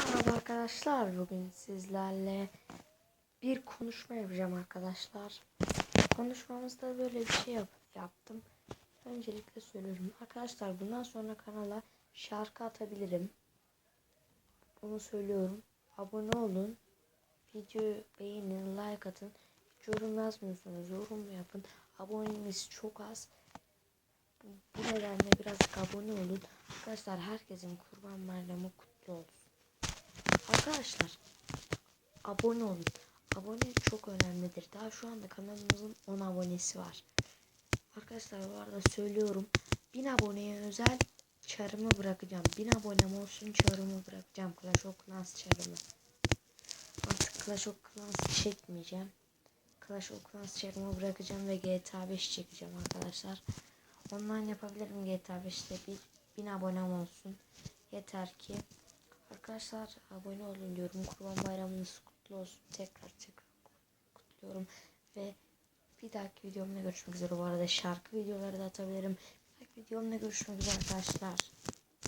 Merhaba arkadaşlar. Bugün sizlerle bir konuşma yapacağım arkadaşlar. Konuşmamızda böyle bir şey yap yaptım. Öncelikle söylüyorum. Arkadaşlar bundan sonra kanala şarkı atabilirim. Bunu söylüyorum. Abone olun. Videoyu beğenin, like atın. Hiç yorum yazmıyorsunuz. Yorum yapın. Abonemiz çok az. Bu nedenle birazcık abone olun. Arkadaşlar herkesin kurban bayramı kutlu olsun. Arkadaşlar abone olun. Abone çok önemlidir. Daha şu anda kanalımızın 10 abonesi var. Arkadaşlar bu arada söylüyorum. 1000 aboneye özel çarımı bırakacağım. 1000 abonem olsun çarımı bırakacağım. Clash of Clans çarımı. Artık Clash of Clans çekmeyeceğim. Clash of Clans çarımı bırakacağım ve GTA 5 çekeceğim arkadaşlar. Online yapabilirim GTA 5'te. Bir, 1000 abonem olsun. Yeter ki Arkadaşlar abone olun diyorum. Kurban bayramınız kutlu olsun. Tekrar tekrar kutluyorum. Ve bir dahaki videomda görüşmek üzere. Bu arada şarkı videoları da atabilirim. Bir dahaki videomda görüşmek üzere arkadaşlar.